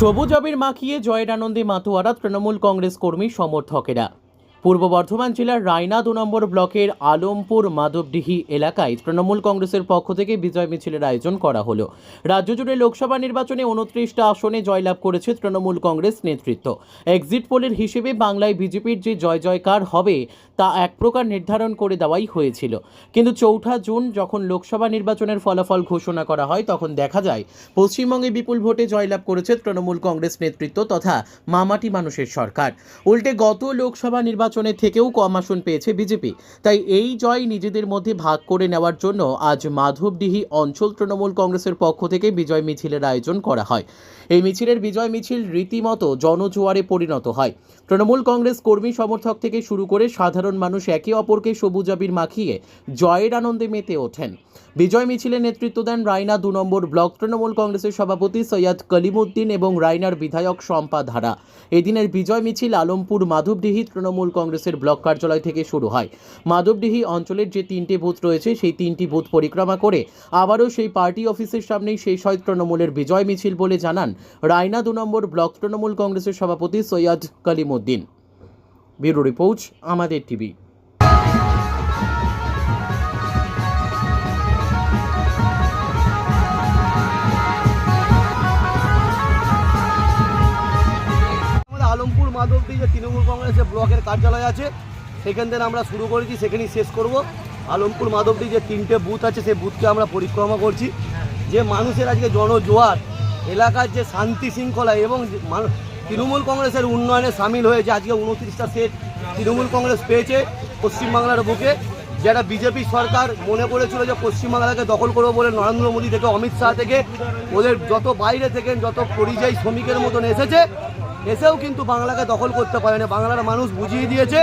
সবুজ আবির মাখিয়ে জয়ের আনন্দে মাতোয়ারা তৃণমূল কংগ্রেস কর্মী সমর্থকেরা। পূর্ব বর্ধমান জেলার রায়না দু নম্বর ব্লকের আলমপুর মাধবডিহি এলাকায় তৃণমূল কংগ্রেসের পক্ষ থেকে বিজয় মিছিলের আয়োজন করা হলো। রাজ্য জুড়ে লোকসভা নির্বাচনে উনত্রিশটা আসনে জয়লাভ করেছে তৃণমূল কংগ্রেস নেতৃত্ব। এক্সিট পোলের হিসেবে বাংলায় বিজেপির যে জয় জয়কার হবে, তা এক প্রকার নির্ধারণ করে দেওয়াই হয়েছিল। কিন্তু চৌঠা জুন যখন লোকসভা নির্বাচনের ফলাফল ঘোষণা করা হয়, তখন দেখা যায়, পশ্চিমবঙ্গে বিপুল ভোটে জয়লাভ করেছে তৃণমূল কংগ্রেস নেতৃত্ব তথা মামাটি মানুষের সরকার। উল্টে গত লোকসভা নির্বাচনের থেকেও কম আসন পেয়েছে বিজেপি। তাই এই জয় নিজেদের মধ্যে ভাগ করে নেওয়ার জন্য আজ মাধবডিহি অঞ্চল তৃণমূল কংগ্রেসের পক্ষ থেকে বিজয় মিছিলের আয়োজন করা হয়। এই মিছিলের বিজয় মিছিল রীতিমতো জনজোয়ারে পরিণত হয়। তৃণমূল কংগ্রেস কর্মী সমর্থক থেকে শুরু করে সাধারণ মানুষ একে অপরকে সবুজ আবির মাখিয়ে জয়ের আনন্দে মেতে ওঠেন। বিজয় মিছিলে নেতৃত্ব দেন রায়না দু নম্বর ব্লক তৃণমূল কংগ্রেসের সভাপতি সৈয়দ কলিমুদ্দিন এবং রায়নার বিধায়ক শম্পা ধারা। এদিনের বিজয় মিছিল আলমপুর মাধবডিহি তৃণমূল কংগ্রেসের ব্লক কার্যালয় থেকে শুরু হয়। মাধবডিহি অঞ্চলের যে তিনটি বুথ রয়েছে, সেই তিনটি বুথ পরিক্রমা করে আবারও সেই পার্টি অফিসের সামনেই শেষ হয় তৃণমূলের বিজয় মিছিল বলে জানান রায়না দু নম্বর ব্লক তৃণমূল কংগ্রেসের সভাপতি সৈয়দ কলিমুদ্দিন। ব্যুরো রিপোর্ট, আমাদের টিভি। আলমপুর যে তৃণমূল কংগ্রেসের ব্লকের কার্যালয় আছে, সেখান থেকে আমরা শুরু করেছি, সেখানেই শেষ করব। আলমপুর মাধবদী যে তিনটে বুথ আছে, সেই বুথকে আমরা পরিক্রমা করছি। যে মানুষের আজকে জনজোয়ার, এলাকার যে শান্তি শৃঙ্খলা এবং তৃণমূল কংগ্রেসের উন্নয়নে সামিল হয়েছে, আজকে উনত্রিশটা সেট তৃণমূল কংগ্রেস পেয়েছে পশ্চিমবাংলার বুকে। যারা বিজেপি সরকার মনে করেছিল যে পশ্চিমবাংলাকে দখল করব বলে নরেন্দ্র মোদী থেকে, অমিত শাহ থেকে, ওদের যত বাইরে থেকে, যত পরিযায়ী শ্রমিকের মতন এসেছে এসেও কিন্তু বাংলাকে দখল করতে পারে না বাংলার মানুষ বুঝিয়ে দিয়েছে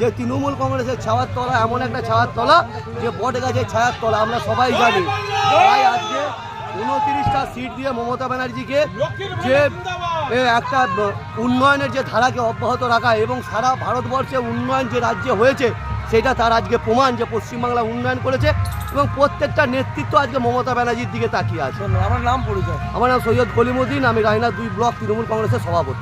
যে তৃণমূল কংগ্রেসের ছাওয়ার তলা এমন একটা ছাওয়ার তলা যে বট গাছের ছায়ার তলা আমরা সবাই জানি। তাই আজকে উনত্রিশটা সিট দিয়ে মমতা ব্যানার্জিকে যে একটা উন্নয়নের যে ধারাকে অব্যাহত রাখা এবং সারা ভারতবর্ষে উন্নয়ন যে রাজ্যে হয়েছে সেটা তার আজকে প্রমাণ যে পশ্চিমবাংলা উন্নয়ন করেছে এবং প্রত্যেকটা নেতৃত্ব আজকে মমতা ব্যানার্জির দিকে তাকিয়ে আছে। আমার নাম পরিচয়। আমার নাম সৈয়দ কলিমুদ্দিন আমি রায়না দুই ব্লক তৃণমূল কংগ্রেসের সভাপতি।